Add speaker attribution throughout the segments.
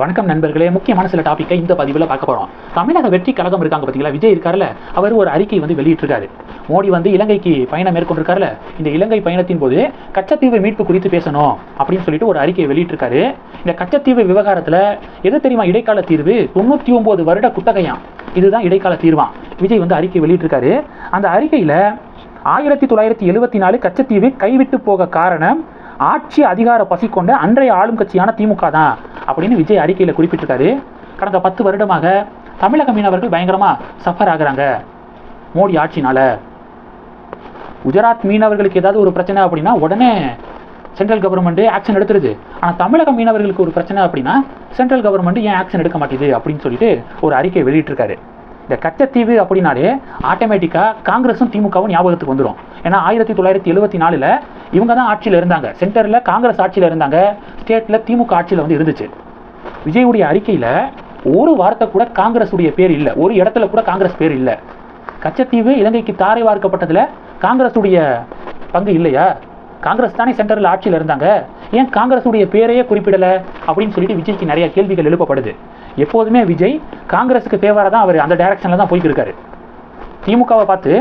Speaker 1: வணக்கம் நண்பர்களே. முக்கியமான சில டாப்பிக்கை இந்த பதிவில் பார்க்க போகிறோம் தமிழக வெற்றி கழகம் இருக்காங்க பார்த்தீங்களா விஜய் இருக்காருல்ல அவர் ஒரு அறிக்கை வந்து வெளியிட்டிருக்காரு. மோடி வந்து இலங்கைக்கு பயணம் மேற்கொண்டிருக்காருல இந்த இலங்கை பயணத்தின் போது கச்சத்தீவு மீட்பு குறித்து பேசணும் அப்படின்னு சொல்லிட்டு ஒரு அறிக்கையை வெளியிட்டிருக்காரு. இந்த கச்சத்தீவு விவகாரத்தில் எது தெரியுமா? இடைக்கால தீர்வு தொண்ணூற்றி ஒம்பது வருட குத்தகையாம். இதுதான் இடைக்கால தீர்வான் விஜய் வந்து அறிக்கை வெளியிட்டிருக்காரு. அந்த அறிக்கையில் ஆயிரத்தி தொள்ளாயிரத்தி எழுபத்தி நாலு கச்சத்தீவு கைவிட்டு போக காரணம் ஆட்சி அதிகார பசி கொண்ட அன்றைய ஆளும் கட்சியான திமுக தான் அப்படின்னு விஜய் அறிக்கையில் குறிப்பிட்டிருக்காரு. கடந்த பத்து வருடமாக தமிழக மீனவர்கள் பயங்கரமாக சஃபர் ஆகுறாங்க. மோடி ஆட்சினால. குஜராத் மீனவர்களுக்கு ஏதாவது ஒரு பிரச்சனை அப்படின்னா உடனே சென்ட்ரல் கவர்மெண்ட் ஆக்ஷன் எடுத்துருது. ஆனால் தமிழக மீனவர்களுக்கு ஒரு பிரச்சனை அப்படின்னா சென்ட்ரல் கவர்மெண்ட் ஏன் ஆக்ஷன் எடுக்க மாட்டேது அப்படின்னு சொல்லிட்டு ஒரு அறிக்கை வெளியிட்டிருக்காரு. இந்த கச்சத்தீவு அப்படின்னாலே ஆட்டோமேட்டிக்காக காங்கிரஸும் திமுகவும் ஞாபகத்துக்கு வந்துடும் ஏன்னா ஆயிரத்தி தொள்ளாயிரத்தி எழுபத்தி நாலில் இவங்க தான் ஆட்சியில் இருந்தாங்க. சென்டரில் காங்கிரஸ் ஆட்சியில் இருந்தாங்க. ஸ்டேட்டில் திமுக ஆட்சியில் வந்து இருந்துச்சு. விஜயுடைய அறிக்கையில் ஒரு வார்த்தை கூட காங்கிரஸுடைய பேர் இல்லை. ஒரு இடத்துல கூட காங்கிரஸ் பேர் இல்லை. கச்சத்தீவு இலங்கைக்கு தாரை வார்க்கப்பட்டதில் காங்கிரஸுடைய பங்கு இல்லையா? காங்கிரஸ் தானே சென்டரில் ஆட்சியில் இருந்தாங்க? ஏன் காங்கிரஸுடைய பேரையே குறிப்பிடலை? அப்படின்னு சொல்லிட்டு விஜய்க்கு நிறைய கேள்விகள் எழுப்பப்படுது. எப்போதுமே விஜய் காங்கிரஸுக்கு ஃபேவராக தான் அவர் அந்த டைரக்ஷனில் தான் போய்க்கிருக்காரு திமுகவை பார்த்து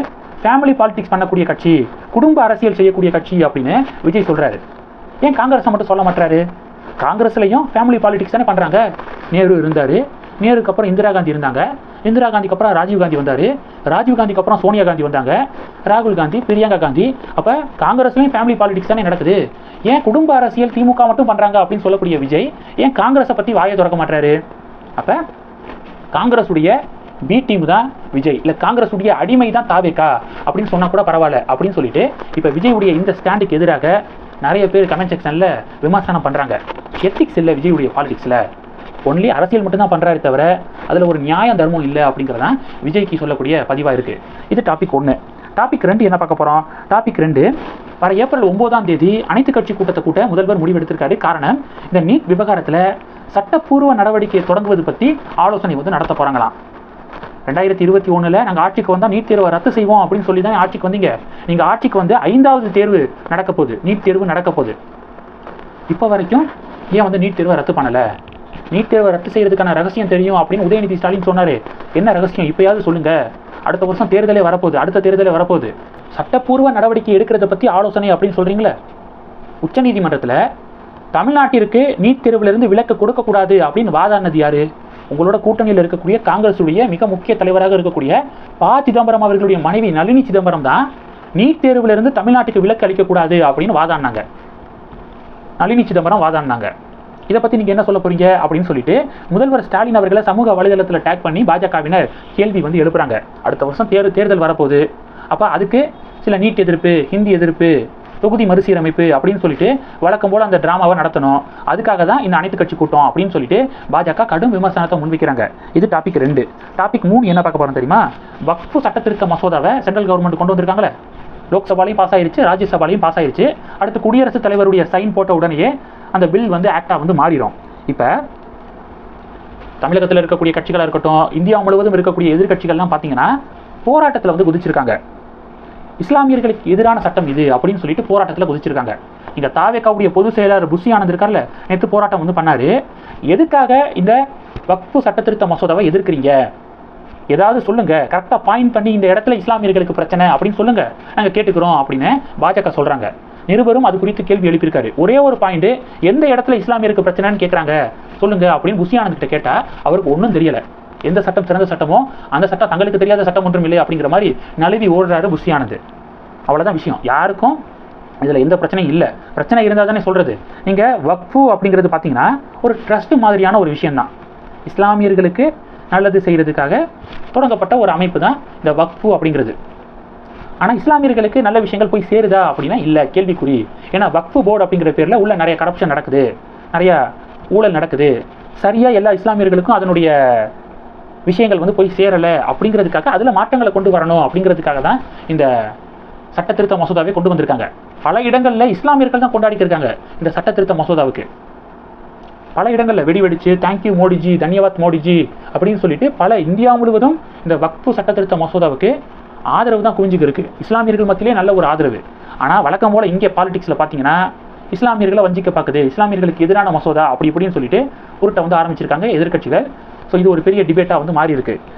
Speaker 1: ஃபேமிலி பாலிடிக்ஸ் பண்ணக்கூடிய கட்சி குடும்ப அரசியல் செய்யக்கூடிய கட்சி அப்படின்னு விஜய் சொல்கிறாரு ஏன் காங்கிரஸை மட்டும் சொல்ல மாட்டாரு காங்கிரஸ்லையும் ஃபேமிலி பாலிடிக்ஸ் தானே பண்ணுறாங்க நேரு இருந்தார். நேருக்கு அப்புறம் இந்திரா காந்தி இருந்தாங்க. இந்திரா காந்திக்கு அப்புறம் ராஜீவ் காந்தி வந்தார். ராஜீவ் காந்திக்கு அப்புறம் சோனியா காந்தி வந்தாங்க. ராகுல் காந்தி பிரியங்கா காந்தி. அப்போ காங்கிரஸ்லையும் ஃபேமிலி பாலிடிக்ஸ் தானே நடக்குது. ஏன் குடும்ப அரசியல் திமுக மட்டும் பண்ணுறாங்க அப்படின்னு சொல்லக்கூடிய விஜய் ஏன் காங்கிரஸை பற்றி வாயை திறக்க மாட்டாரு அப்போ காங்கிரஸுடைய பி டீம் தான் விஜய். இல்லை காங்கிரஸுடைய அடிமை தான் தாவேக்கா அப்படின்னு சொன்னால் கூட பரவாயில்ல அப்படின்னு சொல்லிட்டு இப்போ விஜயுடைய இந்த ஸ்டாண்டுக்கு எதிராக நிறைய பேர் கமெண்ட் செக்ஷனில் விமர்சனம் பண்ணுறாங்க எத்திக்ஸ் இல்லை விஜயுடைய பாலிடிக்ஸில் ஒன்லி அரசியல் மட்டும்தான் பண்ணுறாரு தவிர அதில் ஒரு நியாயம் தர்மம் இல்லை அப்படிங்கிறதான் விஜய்க்கு சொல்லக்கூடிய பதிவாக இருக்குது இது டாபிக் ஒன்று டாபிக் ரெண்டு என்ன பார்க்க போகிறோம் டாபிக் ரெண்டு வர ஏப்ரல் ஒம்போதாம் தேதி அனைத்து கட்சி கூட்டத்தை கூட்ட முதல்வர் முடிவெடுத்திருக்காரு. காரணம் இந்த நீட் விவகாரத்தில் சட்டப்பூர்வ நடவடிக்கையை தொடங்குவது பற்றி ஆலோசனை வந்து நடத்த போகிறாங்களாம் ரெண்டாயிரத்தி இருபத்தி ஒன்றில் நாங்கள் ஆட்சிக்கு வந்தால் நீட் தேர்வை ரத்து செய்வோம் அப்படின்னு சொல்லி தான் ஆட்சிக்கு வந்தீங்க. நீங்கள் ஆட்சிக்கு வந்து ஐந்தாவது தேர்வு நடக்க போகுது. நீட் தேர்வு நடக்க போகுது. இப்போ வரைக்கும் ஏன் வந்து நீட் தேர்வை ரத்து பண்ணலை? நீட் தேர்வை ரத்து செய்யறதுக்கான ரகசியம் தெரியும் அப்படின்னு உதயநிதி ஸ்டாலின் சொன்னார். என்ன ரகசியம்? இப்பயாவது சொல்லுங்கள் அடுத்த வருஷம் தேர்தலே வரப்போகுது. அடுத்த தேர்தலே வரப்போகுது. சட்டப்பூர்வ நடவடிக்கை எடுக்கிறத பற்றி ஆலோசனை அப்படின்னு சொல்கிறீங்களே உச்சநீதிமன்றத்தில் தமிழ்நாட்டிற்கு நீட் தேர்விலிருந்து விலக்கு கொடுக்கக்கூடாது அப்படின்னு வாதாடினது யாரு? உங்களோட கூட்டணியில் இருக்கக்கூடிய காங்கிரஸுடைய மிக முக்கிய தலைவராக இருக்கக்கூடிய ப. சிதம்பரம் அவர்களுடைய மனைவி நளினி சிதம்பரம் தான் நீட் தேர்விலிருந்து தமிழ்நாட்டுக்கு விலக்கு அளிக்கக்கூடாது அப்படின்னு வாதாடினாங்க. நளினி சிதம்பரம் வாதாடினாங்க. இதை பற்றி நீங்கள் என்ன சொல்ல போகிறீங்க அப்படின்னு சொல்லிட்டு முதல்வர் ஸ்டாலின் அவர்களை சமூக வலைதளத்தில் டேக் பண்ணி பாஜகவினர் கேள்வி வந்து எழுப்புறாங்க. அடுத்த வருஷம் தேர் தேர்தல் வரப்போகுது. அப்போ அதுக்கு சில நீட் எதிர்ப்பு ஹிந்தி எதிர்ப்பு தொகுதி மறுசீரமைப்பு அப்படின்னு சொல்லிட்டு வழக்கம் போல் அந்த ட்ராமாவை நடத்தணும். அதுக்காக தான் இந்த அனைத்து கட்சி கூட்டம் அப்படின்னு சொல்லிட்டு பாஜக கடும் விமர்சனத்தை முன்வைக்கிறாங்க. இது டாபிக் ரெண்டு. டாபிக் மூணு என்ன பார்க்க போகிறோம் தெரியுமா? வக்ஃபு சட்டத்திருத்த மசோதாவை சென்ட்ரல் கவர்மெண்ட் கொண்டு வந்திருக்காங்களே. லோக்சபாலையும் பாஸ் ஆயிருச்சு ராஜ்யசபாலையும் பாஸ் ஆயிருச்சு. அடுத்து குடியரசுத் தலைவருடைய சைன் போட்ட உடனேயே அந்த பில் வந்து ஆக்டாக வந்து மாறிடும். இப்போ தமிழகத்தில் இருக்கக்கூடிய கட்சிகளாக இருக்கட்டும் இந்தியா முழுவதும் இருக்கக்கூடிய எதிர்க்கட்சிகள்லாம் பார்த்தீங்கன்னா போராட்டத்தில் வந்து குதிச்சிருக்காங்க. இஸ்லாமியர்களுக்கு எதிரான சட்டம் இது அப்படின்னு சொல்லிட்டு போராட்டத்தில் குதிச்சிருக்காங்க. இங்கே தாவேக்காவுடைய பொதுச் செயலாளர் புஷி ஆனந்த் இருக்கார்ல நேற்று போராட்டம் வந்து பண்ணார். எதுக்காக இந்த வக்ஃபு சட்டத்திருத்த மசோதாவை எதிர்க்கிறீங்க? ஏதாவது சொல்லுங்க. கரெக்டாக பாயிண்ட் பண்ணி இந்த இடத்துல இஸ்லாமியர்களுக்கு பிரச்சனை அப்படின்னு சொல்லுங்க. நாங்கள் கேட்டுக்கிறோம் அப்படின்னு பாஜக சொல்றாங்க. நிருபரும் அது குறித்து கேள்வி எழுப்பியிருக்காரு. ஒரே ஒரு பாயிண்ட் எந்த இடத்துல இஸ்லாமியருக்கு பிரச்சனைன்னு கேட்குறாங்க சொல்லுங்க அப்படின்னு புஷி கிட்ட கேட்டா அவருக்கு ஒன்றும் தெரியல. எந்த சட்டம் சிறந்த சட்டமோ அந்த சட்டம் தங்களுக்கு தெரியாத சட்டம் ஒன்றும் இல்லை அப்படிங்கிற மாதிரி நழுவி ஓடுறாரு புஷி அவ்வளோதான் விஷயம். யாருக்கும் இதில் எந்த பிரச்சனையும் இல்லை. பிரச்சனை இருந்தால் தானே சொல்கிறது நீங்கள் வக்ஃபு அப்படிங்கிறது பார்த்தீங்கன்னா ஒரு ட்ரஸ்ட் மாதிரியான ஒரு விஷயம்தான். இஸ்லாமியர்களுக்கு நல்லது செய்கிறதுக்காக தொடங்கப்பட்ட ஒரு அமைப்பு தான் இந்த வக்ஃபு அப்படிங்கிறது. ஆனால் இஸ்லாமியர்களுக்கு நல்ல விஷயங்கள் போய் சேருதா அப்படின்னா இல்லை கேள்விக்குறி. ஏன்னா வக்ஃபு போர்டு அப்படிங்கிற பேரில் உள்ள நிறைய கரப்ஷன் நடக்குது. நிறைய ஊழல் நடக்குது. சரியாக எல்லா இஸ்லாமியர்களுக்கும் அதனுடைய விஷயங்கள் வந்து போய் சேரலை அப்படிங்கிறதுக்காக அதில் மாற்றங்களை கொண்டு வரணும் அப்படிங்கிறதுக்காக தான் இந்த சட்டத்திருத்த மசோதாவை கொண்டு வந்திருக்காங்க. பல இடங்களில் இஸ்லாமியர்கள் தான் கொண்டாடிட்டு இருக்காங்க இந்த சட்டத்திருத்த மசோதாவுக்கு. பல இடங்களில் வெடி வெடிச்சு தேங்க்யூ மோடிஜி தன்யவாத் மோடிஜி அப்படின்னு சொல்லிட்டு பல இந்தியா முழுவதும் இந்த வக்ஃபு சட்டத்திருத்த மசோதாவுக்கு ஆதரவு தான் குவிஞ்சுக்கு இருக்குது இஸ்லாமியர்கள் மத்தியிலே நல்ல ஒரு ஆதரவு. ஆனால் வழக்கம் போல் இங்கே பாலிடிக்ஸில் பார்த்தீங்கன்னா இஸ்லாமியர்களை வஞ்சிக்க பார்க்குது இஸ்லாமியர்களுக்கு எதிரான மசோதா அப்படி இப்படின்னு சொல்லிட்டு உருட்டை வந்து ஆரம்பிச்சிருக்காங்க எதிர்கட்சிகள் ஸோ இது ஒரு பெரிய டிபேட்டாக வந்து மாறி இருக்குது